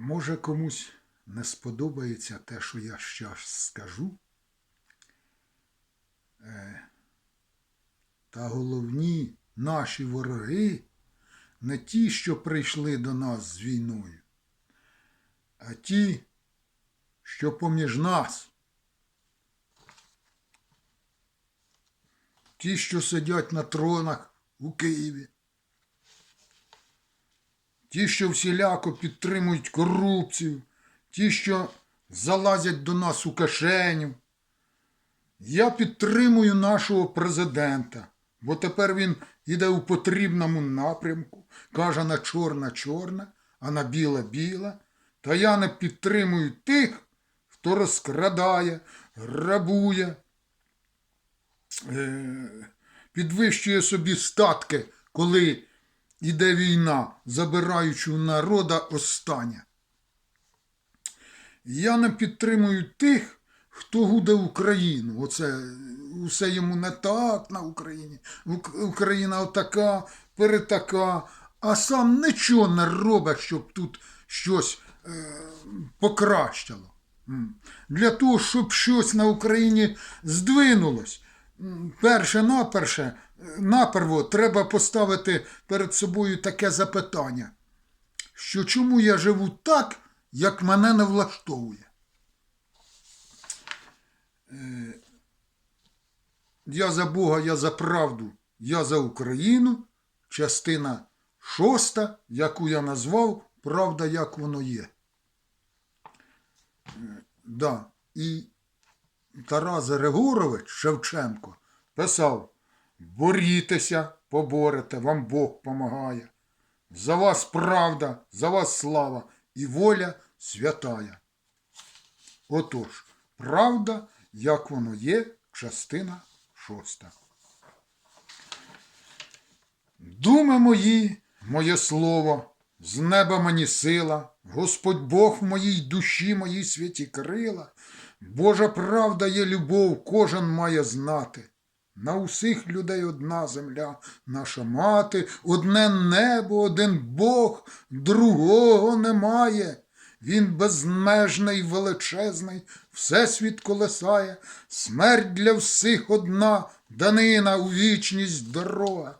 Може комусь не сподобається те, що я зараз скажу. Е, Та головні наші вороги не ті, що прийшли до нас з війною, а ті, що поміж нас. Ті, що сидять на тронах у Києві. Ті, що всіляко підтримують корупцію, ті, що залазять до нас у кишеню. Я підтримую нашого президента, бо тепер він іде у потрібному напрямку, каже на чорна чорна, а на біла біла. Та я не підтримую тих, хто розкрадає, грабує, е, підвищує собі статки, коли іде війна, забираючи у народа останнє. Я не підтримую тих, хто гуде Україну. Оце усе йому не так на Україні. Україна отака, перетака, а сам нічого не робить, щоб тут щось е, покращило. Для того, щоб щось на Україні здвинулось, перше наперше, е, наперво треба поставити перед собою таке запитання, що чому я живу так, як мене не влаштовує. Е, Я за Бога, я за правду, я за Україну, частина шоста, яку я назвав Правда, як воно є. Е, Да. І Тарас Григорович Шевченко писав: борітеся, поборете, вам Бог помагає. За вас правда, за вас слава і воля святая. Отож, правда, як воно є, частина шоста. Думи мої, моє слово, з неба мені сила, Господь Бог в моїй душі, моїй святі крила. Божа правда є любов, кожен має знати. На усіх людей одна земля, наша мати, одне небо, один Бог, другого немає. Він безмежний, величезний, всесвіт колесає, смерть для всіх одна, данина у вічність дорога.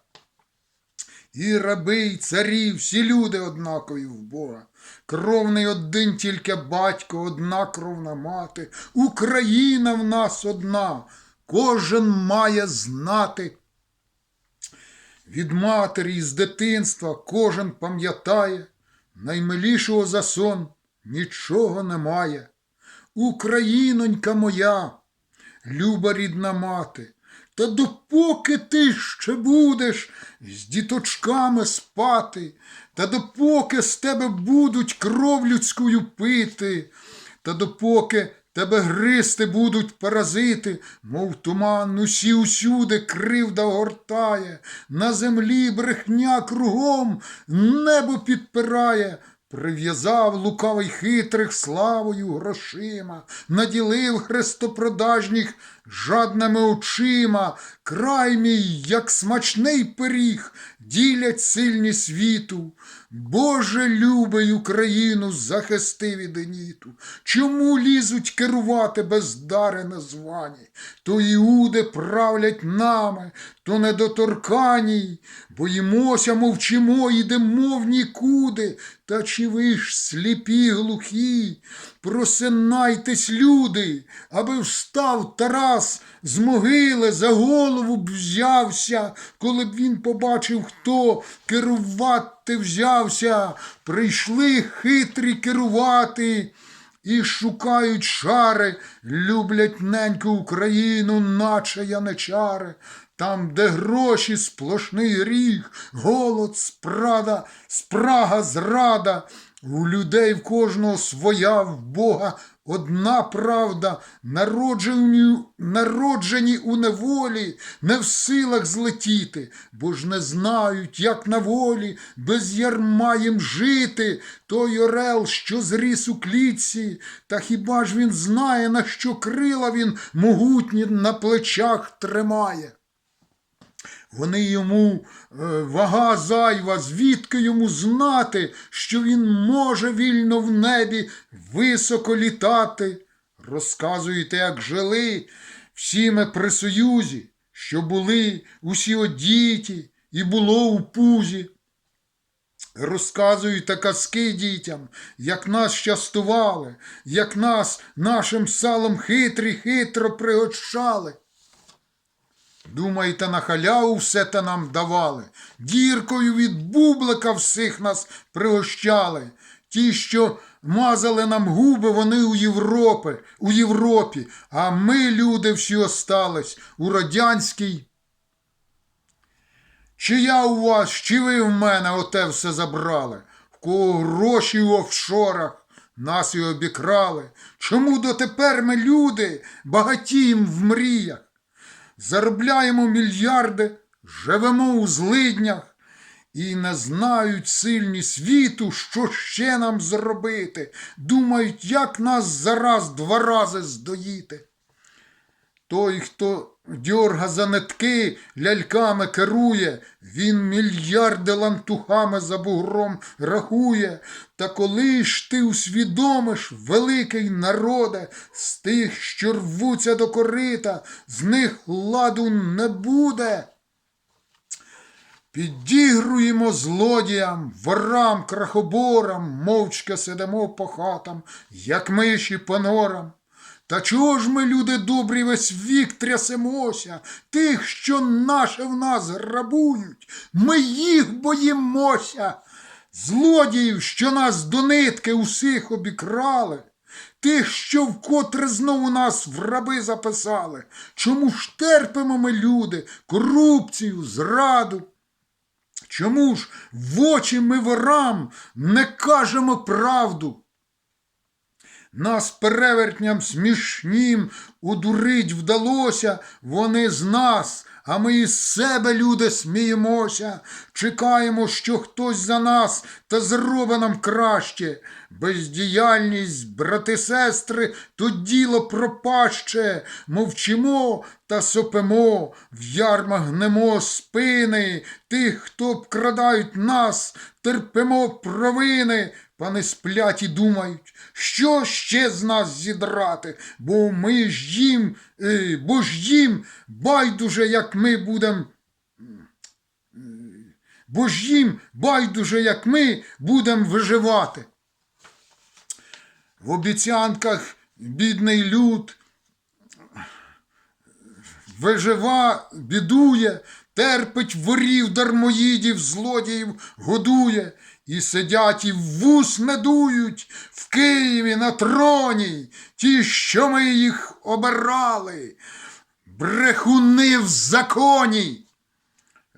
І раби, і царі, всі люди однакові в Бога. Кровний один тільки батько, одна кровна мати. Україна в нас одна, кожен має знати. Від матері з дитинства кожен пам'ятає, наймилішого за сон нічого немає. Українонька моя, люба рідна мати, та допоки ти ще будеш з діточками спати, та допоки з тебе будуть кров людською пити, та допоки тебе гристи будуть паразити, мов туман усі усюди кривда огортає, на землі брехня кругом небо підпирає. Прив'язав лукавий хитрих славою грошима, наділив хрестопродажніх жадними очима, край мій, як смачний пиріг, ділять сильні світу. Боже любий Україну, захисти від еніту. Чому лізуть керувати бездари незвані? То іуди правлять нами, то недоторкані. Боїмося, мовчимо, йдемо в нікуди. Та чи ви ж сліпі глухі? Просинайтесь, люди, аби встав Тарас з могили, за голову б взявся, коли б він побачив, хто керувати взявся. Прийшли хитрі керувати. І шукають шари, люблять неньку Україну, наче яничари. Там, де гроші, сплошний ріг, голод, спрада, спрага, зрада. У людей в кожного своя в Бога одна правда, народжені, народжені у неволі, не в силах злетіти, бо ж не знають, як на волі, без ярма їм жити. Той орел, що зріс у клітці, та хіба ж він знає, на що крила він могутні на плечах тримає? Вони йому е, вага зайва, звідки йому знати, що він може вільно в небі високо літати. Розказуєте, як жили всі ми при союзі, що були усі одіті і було у пузі. Розказуєте казки дітям, як нас частували, як нас нашим салом хитрі хитро пригощали. Думаєте, на халяву все те нам давали, діркою від бублика всіх нас пригощали. Ті, що мазали нам губи, вони у Європі, у Європі, а ми, люди, всі остались у радянській чи я у вас, чи ви в мене оте все забрали? В кого гроші в офшорах нас і обікрали? Чому дотепер ми люди багатіємо в мріях? Заробляємо мільярди, живемо у злиднях і не знають сильні світу, що ще нам зробити. Думають, як нас зараз два рази здоїти. Той, хто дьорга за нитки, ляльками керує, він мільярди лантухами за бугром рахує. Та коли ж ти усвідомиш, великий народе, з тих, що рвуться до корита, з них ладу не буде. Підігруємо злодіям, ворам, крахоборам, мовчки сидимо по хатам, як миші по норам. Та чого ж ми, люди добрі, весь вік трясемося, тих, що наше в нас грабують, ми їх боїмося, злодіїв, що нас до нитки усіх обікрали, тих, що вкотре знову нас в раби записали. Чому ж терпимо ми, люди, корупцію, зраду? Чому ж в очі ми ворам не кажемо правду? Нас перевертням смішнім удурить вдалося, вони з нас, а ми із себе, люди, сміємося, чекаємо, що хтось за нас та зробить нам краще. Бездіяльність, брати сестри, то діло пропаще, мовчимо та сопимо, в ярмах гнемо спини, тих, хто обкрадають нас, терпимо провини. Пани сплять і думають, що ще з нас зідрати, бо ми ж їм, е, бо ж їм байдуже, як ми будем. Бо ж їм байдуже, як ми будем виживати. В обіцянках бідний люд вижива, бідує, терпить ворів, дармоїдів, злодіїв годує, і сидять і вус не дують в Києві на троні, ті, що ми їх обирали, брехуни в законі.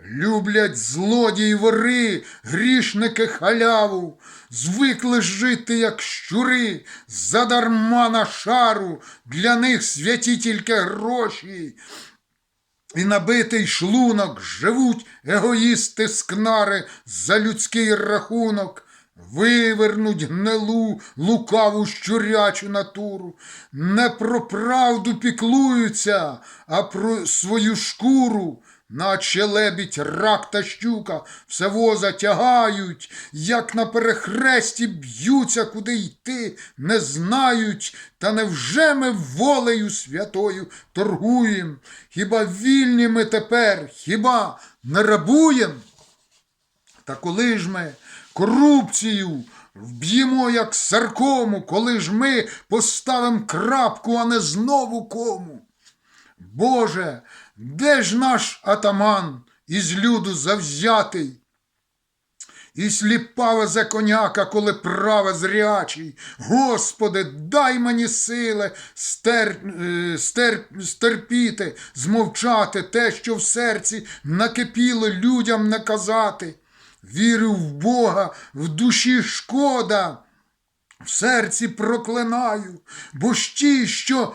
Люблять злодії вори, грішники халяву, звикли жити, як щури, задарма на шару, для них святі тільки гроші. І набитий шлунок живуть егоїсти скнари за людський рахунок, вивернуть гнилу, лукаву щурячу натуру, не про правду піклуються, а про свою шкуру. Наче лебідь, рак та щука все воза тягають, як на перехресті б'ються, куди йти, не знають, та невже ми волею святою торгуєм? Хіба вільні ми тепер, хіба не рабуєм? Та коли ж ми корупцію вб'ємо, як саркому, коли ж ми поставимо крапку, а не знову кому? Боже, де ж наш атаман із люду завзятий? І сліпаве за коняка, коли праве зрячий. Господи, дай мені сили стер, е, стер, стерпіти, змовчати те, що в серці накипіло людям не казати. Вірю в Бога, в душі шкода, в серці проклинаю, бо ж ті, що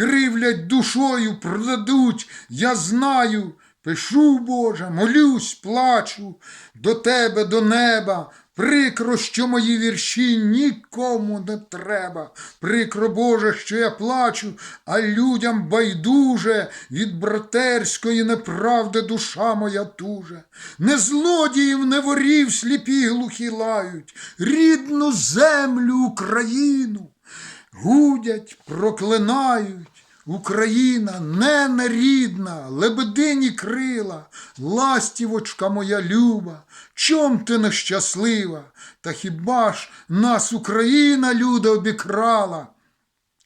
кривлять душою, продадуть, я знаю. Пишу, Боже, молюсь, плачу до Тебе, до неба, Прикро, що мої вірші нікому не треба. Прикро, Боже, що я плачу, а людям байдуже від братерської неправди душа моя туже. Не злодіїв, не ворів сліпі глухі лають, рідну землю Україну. Гудять, проклинають. Україна не нерідна, лебедині крила, ластівочка моя люба, чом ти нещаслива? Та хіба ж нас Україна люда обікрала?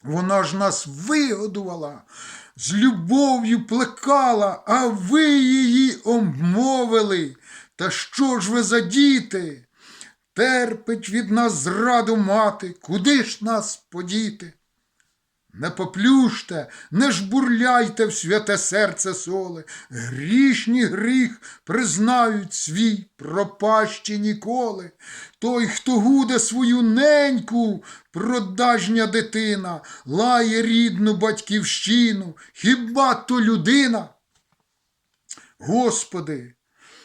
Вона ж нас вигодувала, з любов'ю плекала, а ви її обмовили. Та що ж ви за діти? Терпить від нас зраду мати, куди ж нас подіти? Не поплюште, не жбурляйте в святе серце соле, грішні гріх признають свій пропащі ніколи. Той, хто гуде свою неньку, продажня дитина, лає рідну батьківщину, хіба то людина? Господи,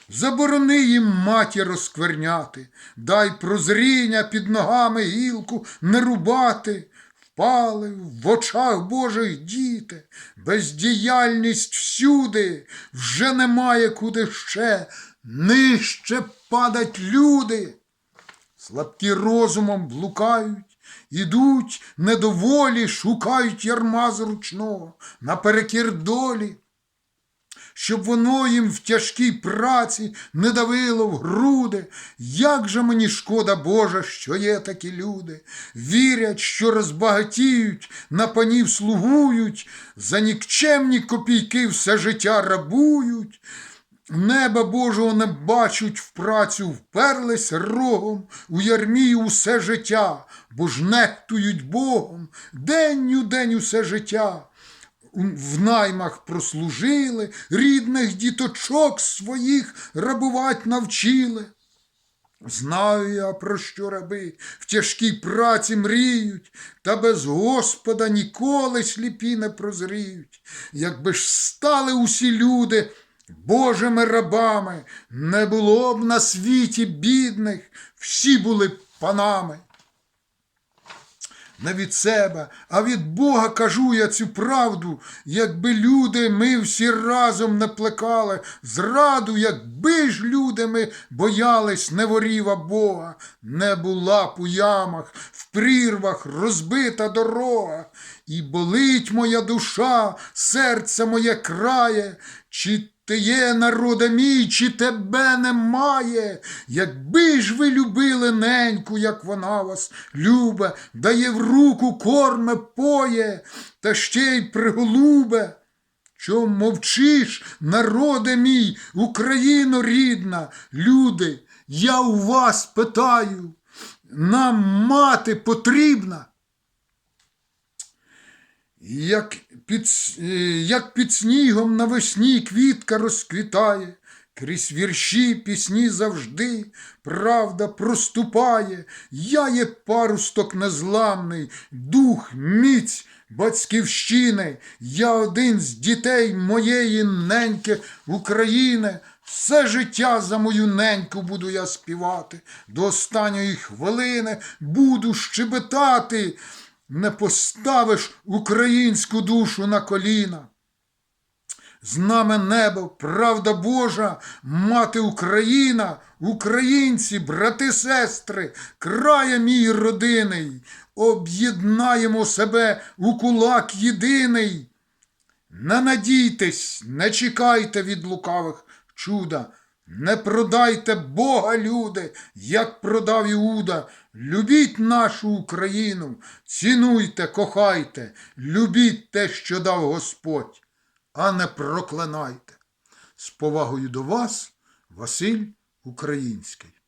Заборони їм матір розкверняти, дай прозріння під ногами гілку не рубати. Впали в очах Божих діти, бездіяльність всюди, вже немає куди ще, нижче падать люди. Слабкі розумом блукають, ідуть недоволі, шукають ярма зручного. Наперекір долі щоб воно їм в тяжкій праці не давило в груди. Як же мені шкода Божа, що є такі люди, вірять, що розбагатіють, на панів слугують, за нікчемні копійки все життя рабують. Неба Божого не бачуть в працю, вперлись рогом у ярмі усе життя, бо ж нехтують Богом, день у день усе життя в наймах прослужили, рідних діточок своїх рабувать навчили. Знаю я, про що раби в тяжкій праці мріють, та без Господа ніколи сліпі не прозріють. Якби ж стали усі люди Божими рабами, не було б на світі бідних, всі були б панами не від себе, а від Бога кажу я цю правду, якби люди ми всі разом не плекали зраду, якби ж люди ми боялись не воріва Бога, не була б у ямах, в прірвах розбита дорога, і болить моя душа, серце моє крає, чи ти є, народе мій, чи тебе немає. Якби ж ви любили неньку, як вона вас любе, дає в руку корме поє, та ще й приголубе. Чом мовчиш, народе мій, Україно рідна, люди, я у вас питаю, нам мати потрібна. Як під, е, як під снігом навесні квітка розквітає, крізь вірші пісні завжди правда проступає, я є парусток незламний, дух, міць батьківщини, я один з дітей моєї неньки України. Все життя за мою неньку буду я співати, до останньої хвилини буду щебетати не поставиш українську душу на коліна. З нами небо, правда Божа, мати Україна, українці, брати, сестри, края мій родиний, об'єднаємо себе у кулак єдиний. Не надійтесь, не чекайте від лукавих чуда. Не продайте Бога, люди, як продав Іуда. Любіть нашу Україну, цінуйте, кохайте, любіть те, що дав Господь, а не проклинайте. З повагою до вас, Василь Український.